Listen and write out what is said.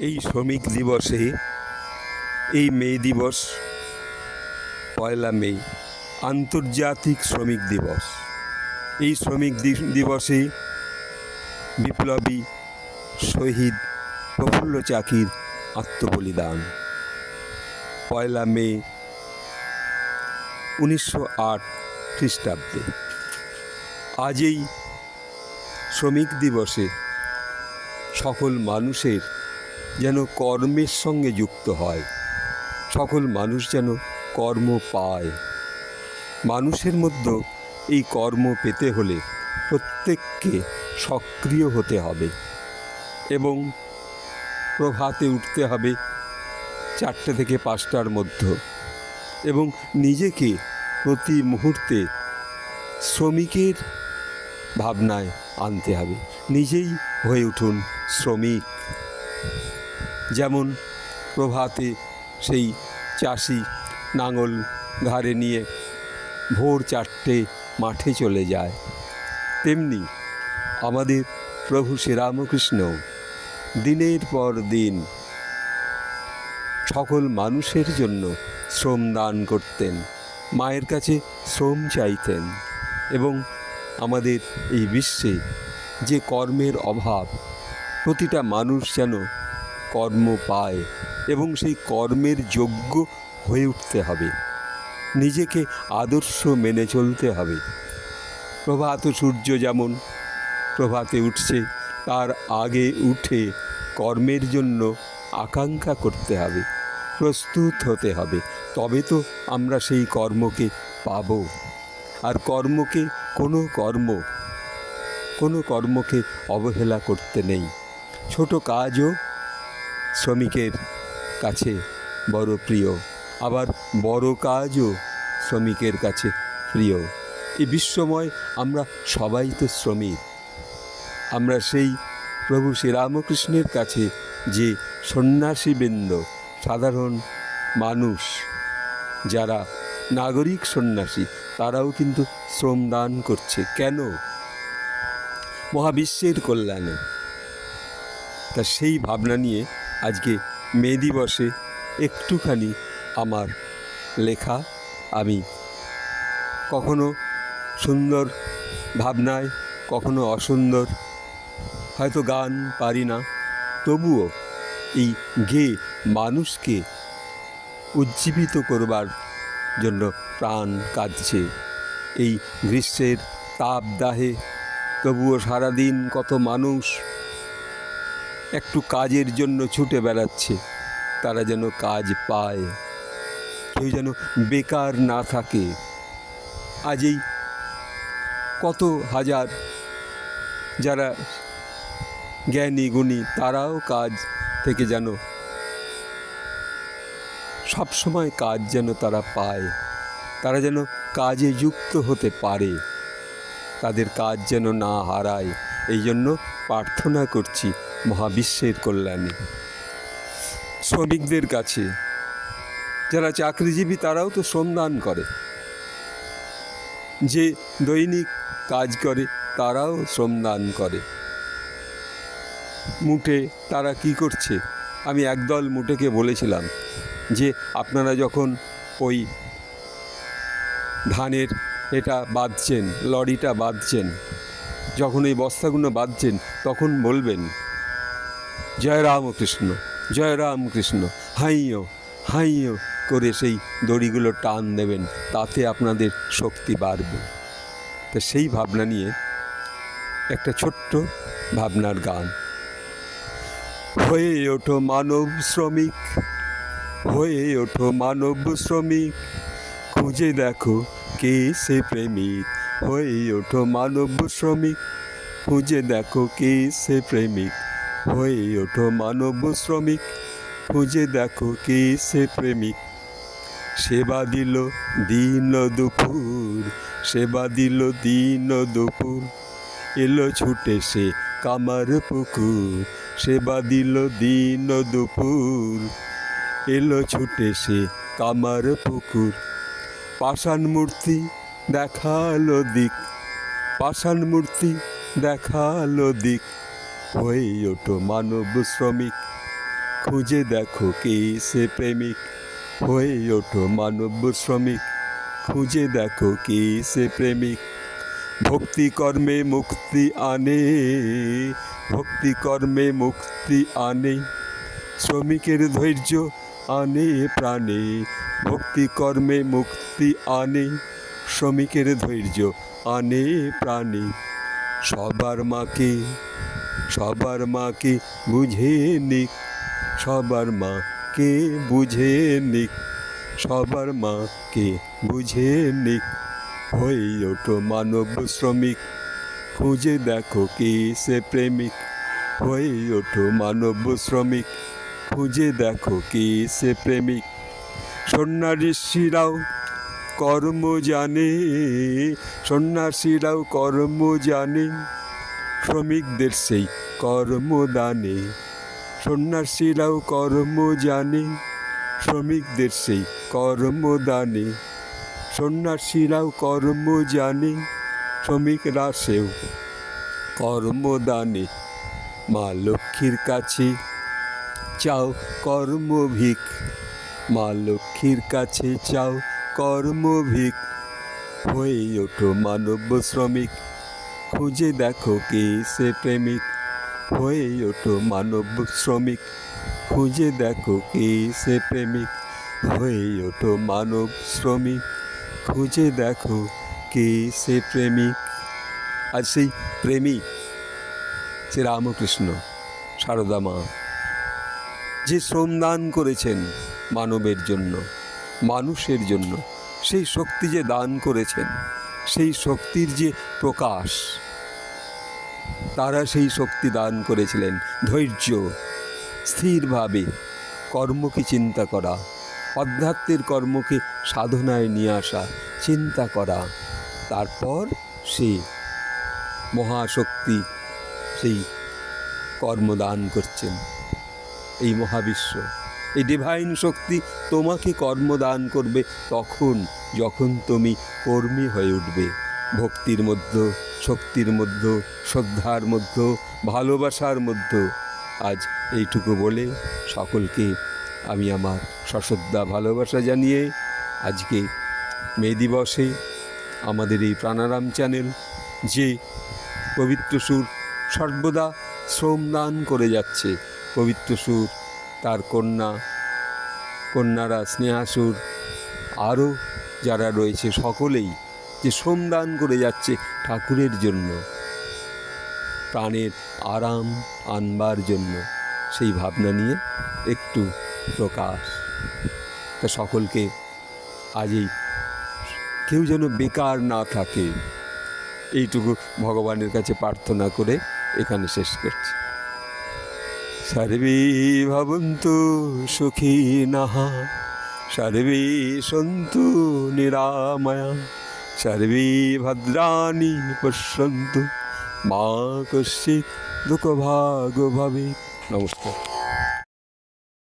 এই শ্রমিক দিবসে, এই মে দিবস, পয়লা মে, আন্তর্জাতিক শ্রমিক দিবস। এই শ্রমিক দিবসে বিপ্লবী শহীদ প্রফুল্ল চাকির আত্মবলিদান। পয়লা মে উনিশশো আট খ্রিস্টাব্দে। আজ এই শ্রমিক দিবসে সকল মানুষের যেন কর্মের সঙ্গে যুক্ত হয়। সকল মানুষ যেন কর্ম পায়। মানুষের মধ্যে এই কর্ম পেতে হলে প্রত্যেককে সক্রিয় হতে হবে এবং প্রভাতে উঠতে হবে চারটে থেকে পাঁচটার মধ্যে এবং নিজেকে প্রতি মুহূর্তে শ্রমিকের ভাবনায় আনতে হবে। নিজেই হয়ে উঠুন শ্রমিক। যেমন প্রভাতে সেই চাষি নাঙল ঘাড়ে নিয়ে ভোর চারটে মাঠে চলে যায়। তেমনি আমাদের প্রভু শ্রীরামকৃষ্ণ দিনের পর দিন সকল মানুষের জন্য শ্রম দান করতেন, মায়ের কাছে শ্রম চাইতেন এবং আমাদের এই বিশ্বে যে কর্মের অভাব, প্রতিটা মানুষ যেন কর্ম পায় এবং সেই কর্মের যোগ্য হয়ে উঠতে হবে। নিজেকে আদর্শ মেনে চলতে হবে। প্রভাত সূর্য যেমন প্রভাতে উঠছে, তার আগে উঠে কর্মের জন্য আকাঙ্ক্ষা করতে হবে, প্রস্তুত হতে হবে। তবে তো আমরা সেই কর্মকে পাব। আর কর্মকে কোনো কর্ম, কোনো কর্মকে অবহেলা করতে নেই। ছোট কাজও শ্রমিকের কাছে বড় প্রিয়। আবার বড় কাজও শ্রমিকের কাছে প্রিয়। এই বিশ্বময় আমরা সবাই তো শ্রমিক। আমরা সেই প্রভু শ্রীরামকৃষ্ণের কাছে যে সন্ন্যাসীবৃন্দ, সাধারণ মানুষ, যারা নাগরিক সন্ন্যাসী, তারাও কিন্তু শ্রমদান করছে। কেন? মহাবিশ্বের কল্যাণে। তা সেই ভাবনা নিয়ে আজকে মে দিবসে একটুখানি আমার লেখা আমি কখনো সুন্দর ভাবনায়, কখনো অসুন্দর, হয়তো গান পারি না। তবুও এই গে মানুষকে উজ্জীবিত করবার জন্য প্রাণ কাঁদছে। এই গ্রীষ্মের তাপদাহে তবুও সারাদিন কত মানুষ একটু কাজের জন্য ছুটে বেড়াচ্ছে। তারা যেন কাজ পায়। কেউ যেন বেকার না থাকে। আজ এই কত হাজার যারা জ্ঞানী, গুণী, তারাও কাজ থেকে যেন সব সময় কাজ যেন তারা পায়। তারা যেন কাজে যুক্ত হতে পারে। তাদের কাজ যেন না হারায়। এই জন্য প্রার্থনা করছি মহাবিশ্বের কল্যাণে। শ্রমিকদের কাছে, যারা চাকরিজীবী তারাও তো শ্রমদান করে। যে দৈনিক কাজ করে, তারাও শ্রমদান করে। মুটে তারা কি করছে? আমি একদল মুটেকে বলেছিলাম যে, আপনারা যখন ওই ধানের এটা বাঁধছেন, লরিটা বাঁধছেন যখন এই বস্তাগুলো বাঁধছেন, তখন বলবেন, জয় রামকৃষ্ণ জয় রামকৃষ্ণ হাইও হাইও করে সেই দড়িগুলো টান দেবেন, তাতে আপনাদের শক্তি বাড়বে। তো সেই ভাবনা নিয়ে একটা ছোট্ট ভাবনার গান। হয়ে ওঠো মানব শ্রমিক, হয়ে ওঠো মানব শ্রমিক, খুঁজে দেখো কে সে প্রেমিক হয়ে ওঠো মানব শ্রমিক। খুঁজে দেখো কে সে প্রেমিক। হয়ে ওঠো মানব শ্রমিক। খুঁজে দেখো কে সে প্রেমিক। সেবা দিল দিন দুপুর, সেবা দিল দিন দুপুর। এলো ছুটে সে কামার পুকুর, সেবা দিল দিন দুপুর। এলো ছুটে সে কামার পুকুর। পাষাণ মূর্তি দেখাল দিক। পাষাণ মূর্তি দেখাল দিক। হয়ে ওঠো মানব শ্রমিক। খুঁজে দেখো কে সে প্রেমিক। হয়ে ওঠো মানব শ্রমিক। খুঁজে দেখো কে সে প্রেমিক। ভক্তি কর্মে মুক্তি আনে। ভক্তি কর্মে মুক্তি আনে। শ্রমিকের ধৈর্য আনে প্রাণে। ভক্তি কর্মে মুক্তি আনে। শ্রমিকের ধৈর্য, আনে প্রাণে। সবার মাকে সবার মাকে বুঝে নিক। সবার মাকে বুঝে নিক। সবার মাকে বুঝে নিক। হয়ে ওঠো মানব শ্রমিক। খুঁজে দেখো কে সে প্রেমিক। হয়ে ওঠো মানব শ্রমিক। খুঁজে দেখো কে সে প্রেমিক। সন্ন্যাসীরাও কর্ম জানে, সন্ন্যাসীরাও কর্ম জানে, শ্রমিকদের সেই কর্মদানে। সন্ন্যাসীরাও কর্ম জানে, শ্রমিকদের সেই কর্মদানে। সন্ন্যাসীরাও কর্ম জানে, শ্রমিকরা সেও কর্মদানে। মা লক্ষ্মীর কাছে চাও কর্মভিক, মা লক্ষ্মীর কাছে চাও কর্মভিক হয়ে ওঠো মানব শ্রমিক। খুঁজে দেখো কে সে প্রেমিক। হয়ে ওঠো মানব শ্রমিক। খুঁজে দেখো কে সে প্রেমিক। হয়ে ওঠো মানব শ্রমিক। খুঁজে দেখো কে সে প্রেমিক। আর সেই প্রেমিক শ্রী রামকৃষ্ণ, সারদা মা, যে শ্রমদান করেছেন মানবের জন্য। মানুষের জন্য। সেই শক্তি যে দান করেছেন, সেই শক্তির যে প্রকাশ, তারা সেই শক্তি দান করেছিলেন। ধৈর্য, স্থিরভাবে কর্মকে চিন্তা করা, অধ্যাত্মের কর্মকে সাধনায় নিয়ে আসা, চিন্তা করা। তারপর সে মহাশক্তি সেই কর্মদান করছেন। এই মহাবিশ্ব এই ডিভাইন শক্তি তোমাকে কর্মদান করবে তখন, যখন তুমি কর্মী হয়ে উঠবে। ভক্তির মধ্যে, শক্তির মধ্যে, শ্রদ্ধার মধ্যে, ভালোবাসার মধ্যে। আজ এইটুকু বলে সকলকে আমি আমার সশ্রদ্ধা, ভালোবাসা জানিয়ে আজকে মে দিবসে আমাদের এই প্রাণারাম চ্যানেল যে পবিত্র সুর সর্বদা শ্রমদান করে যাচ্ছে, পবিত্র সুর তার কন্যা, কন্যারা, স্নেহাসুর, আরও যারা রয়েছে সকলেই যে শ্রমদান করে যাচ্ছে ঠাকুরের জন্য, প্রাণের আরাম আনবার জন্য, সেই ভাবনা নিয়ে একটু প্রকাশ। তা সকলকে আজই কেউ যেন বেকার না থাকে, এইটুকু ভগবানের কাছে প্রার্থনা করে এখানে শেষ করছি। সর্বে ভবন্তু সুখী নাহা, সর্বে সন্তু নিরাময়া, সর্বে ভদ্রাণি পশ্যন্তু, মা কশ্চিৎ দুঃখভাগ ভবে। নমস্কার।